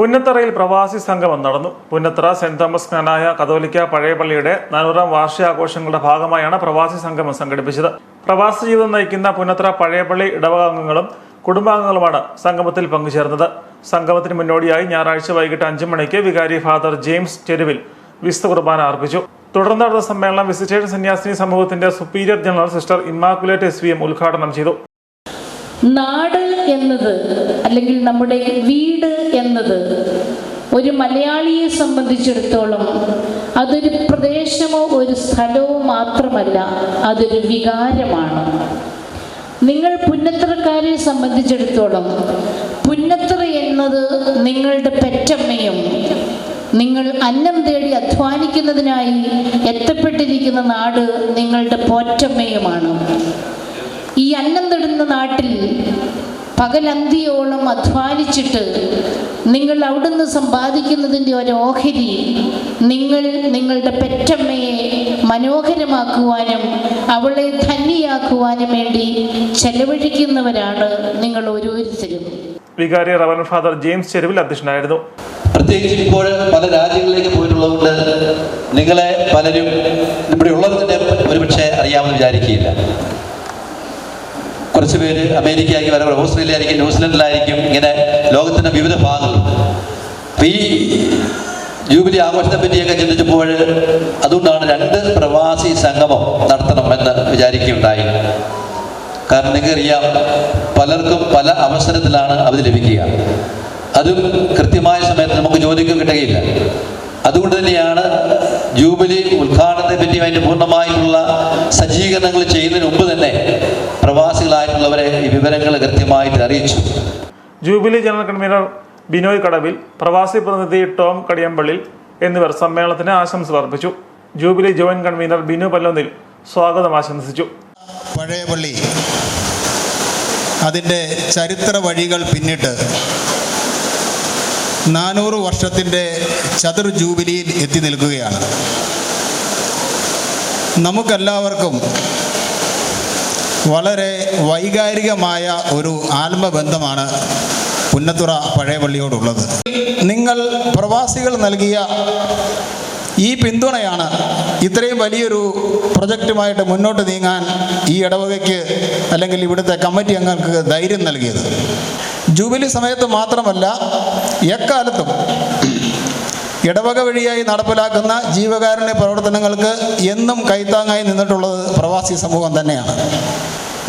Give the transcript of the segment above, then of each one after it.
പുന്നത്തറയിൽ പ്രവാസി സംഗമം നടന്നു. Punnathara Saint Thomas Knanaya Catholic പഴയപള്ളിയുടെ നാനൂറാം വാർഷികാഘോഷങ്ങളുടെ ഭാഗമായാണ് പ്രവാസി സംഗമം സംഘടിപ്പിച്ചത്. പ്രവാസി ജീവിതം നയിക്കുന്ന പുന്നത്തറ പഴയപള്ളി ഇടവകാംഗങ്ങളും കുടുംബാംഗങ്ങളുമാണ് സംഗമത്തിൽ പങ്കുചേർന്നത്. സംഗമത്തിന് മുന്നോടിയായി ഞായറാഴ്ച വൈകിട്ട് അഞ്ചു മണിക്ക് വികാരി ഫാദർ ജെയിംസ് ചെരുവിൽ വിശുദ്ധ കുർബാന അർപ്പിച്ചു. തുടർന്ന് നടന്ന സമ്മേളനം വിസിറ്റേഷൻ സന്യാസിനി സമൂഹത്തിന്റെ superior general sister Immaculate S V ഉദ്ഘാടനം ചെയ്തു. നാട് എന്നത് അല്ലെങ്കിൽ നമ്മുടെ വീട് എന്നത് ഒരു മലയാളിയെ സംബന്ധിച്ചിടത്തോളം അതൊരു പ്രദേശമോ ഒരു സ്ഥലമോ മാത്രമല്ല അതൊരു വികാരമാണ്. നിങ്ങൾ പുന്നത്രക്കാരെ സംബന്ധിച്ചിടത്തോളം പുന്നത്ര എന്നത് നിങ്ങളുടെ പെറ്റമ്മയും നിങ്ങൾ അന്നം തേടി അധ്വാനിക്കുന്നതിനായി എത്തപ്പെട്ടിരിക്കുന്ന നാട് നിങ്ങളുടെ പോറ്റമ്മയുമാണ്. ഈ അന്നം തൊടുന്ന നാട്ടിൽ പകലന്തിയോളം അധ്വാനിച്ചിട്ട് നിങ്ങൾ അവിടുന്ന് സമ്പാദിക്കുന്നതിന്റെ ഒരു ഓഹരി നിങ്ങൾ നിങ്ങളുടെ പെറ്റമ്മയെ മനോഹരമാക്കുവാനും അവളെ ധന്യയാക്കുവാനും വേണ്ടി ചെലവഴിക്കുന്നവരാണ് നിങ്ങൾ ഓരോരുത്തരും. വികാരി റവൻ ഫാദർ ജെയിംസ് ചെരുവിൽ അധ്യക്ഷനായിരുന്നു. പ്രത്യേകിച്ച് ഇപ്പോൾ പല രാജ്യങ്ങളിലേക്ക് പോയിട്ടുള്ളതുകൊണ്ട് നിങ്ങളെ പലരും ഇവിടെ തന്നെ ഒരുപക്ഷെ അറിയാമെന്ന് വിചാരിക്കുകയില്ല. കുറച്ച് പേര് അമേരിക്ക ആയിരിക്കും വരെ ഓസ്ട്രേലിയ ആയിരിക്കും ന്യൂസിലൻഡിലായിരിക്കും ഇങ്ങനെ ലോകത്തിന്റെ വിവിധ ഭാഗങ്ങൾ അപ്പം ഈ ജൂബിലി ആഘോഷത്തെ പറ്റിയൊക്കെ ചിന്തിച്ചപ്പോൾ അതുകൊണ്ടാണ് രണ്ട് പ്രവാസി സംഗമം നടത്തണം എന്ന് വിചാരിക്കുകയുണ്ടായി കാരണം നിങ്ങൾക്കറിയാം പലർക്കും പല അവസരത്തിലാണ് അവധി ലഭിക്കുക. അതും കൃത്യമായ സമയത്ത് നമുക്ക് ജോലിക്ക് കിട്ടുകയില്ല. അതുകൊണ്ട് തന്നെയാണ് ജൂബിലി ഉദ്ഘാടനത്തെ പറ്റി അതിന്റെ പൂർണമായിട്ടുള്ള സജ്ജീകരണങ്ങൾ ചെയ്യുന്നതിന് മുമ്പ് തന്നെ പ്രവാസികളായിട്ടുള്ളവരെ ഈ വിവരങ്ങൾ കൃത്യമായിട്ട് അറിയിച്ചു. ജൂബിലി ജനറൽ കൺവീനർ ബിനോയ് കടവിൽ പ്രവാസി പ്രതിനിധി ടോം കടിയമ്പള്ളിൽ എന്നിവർ സമ്മേളനത്തിന് ആശംസ അർപ്പിച്ചു. Jubilee joint convener Binu Pallonnil സ്വാഗതം ആശംസിച്ചു. പഴയ പള്ളി. അതിന്റെ ചരിത്ര വഴികൾ പിന്നിട്ട് നാനൂറ് വർഷത്തിന്റെ ചതുർ ജൂബിലിയിൽ എത്തി നിൽക്കുകയാണ്. നമുക്കെല്ലാവർക്കും വളരെ വൈകാരികമായ ഒരു ആത്മബന്ധമാണ് പുന്നത്തുറ പഴയ പള്ളിയോടുള്ളത് നിങ്ങൾ പ്രവാസികൾ നൽകിയ ഈ പിന്തുണയാണ് ഇത്രയും വലിയൊരു പ്രൊജക്റ്റുമായിട്ട് മുന്നോട്ട് നീങ്ങാൻ ഈ ഇടവകയ്ക്ക് അല്ലെങ്കിൽ ഇവിടുത്തെ കമ്മിറ്റി അംഗങ്ങൾക്ക് ധൈര്യം നൽകിയത്. ജൂബിലി സമയത്ത് മാത്രമല്ല എക്കാലത്തും ഇടവക വഴിയായി നടപ്പിലാക്കുന്ന ജീവകാരുണ്യ പ്രവർത്തനങ്ങൾക്ക് എന്നും കൈത്താങ്ങായി നിന്നിട്ടുള്ളത് പ്രവാസി സമൂഹം തന്നെയാണ്.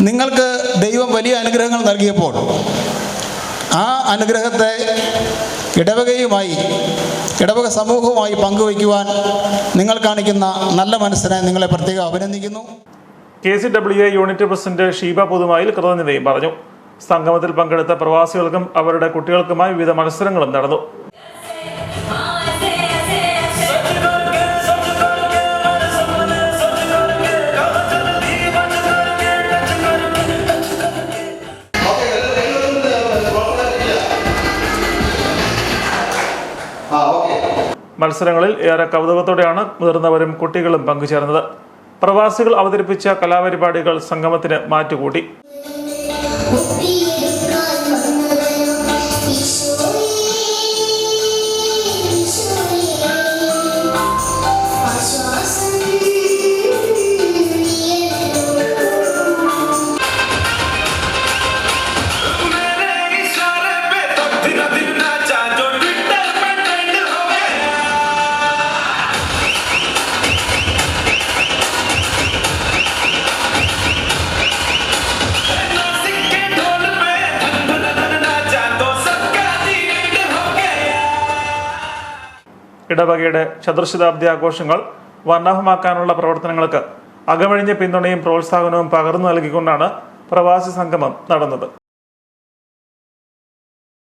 നിങ്ങൾക്ക് ദൈവം വലിയ അനുഗ്രഹങ്ങൾ നൽകിയപ്പോൾ ആ അനുഗ്രഹത്തെ ഇടവകയുമായി ഇടവക സമൂഹവുമായി പങ്കുവയ്ക്കുവാൻ നിങ്ങൾ കാണിക്കുന്ന നല്ല മനസ്സിനെ നിങ്ങളെ പ്രത്യേകം അഭിനന്ദിക്കുന്നു. K C W A unit president Sheeba Puthumayi കൃതജ്ഞതയും പറഞ്ഞു. സംഗമത്തിൽ പങ്കെടുത്ത പ്രവാസികൾക്കും അവരുടെ കുട്ടികൾക്കുമായി വിവിധ മത്സരങ്ങളും നടന്നു. മത്സരങ്ങളിൽ ഏറെ കൗതുകത്തോടെയാണ് മുതിർന്നവരും കുട്ടികളും പങ്കുചേർന്നത്. പ്രവാസികൾ അവതരിപ്പിച്ച കലാപരിപാടികൾ സംഗമത്തിന് മാറ്റുകൂട്ടി. ഇടവകയുടെ ചതുർശതാബ്ദി ആഘോഷങ്ങൾ വർണാഭമാക്കാനുള്ള പ്രവർത്തനങ്ങൾക്ക് അകമഴിഞ്ഞ പിന്തുണയും പ്രോത്സാഹനവും പകർന്നു നൽകിക്കൊണ്ടാണ് പ്രവാസി സംഗമം നടന്നത്.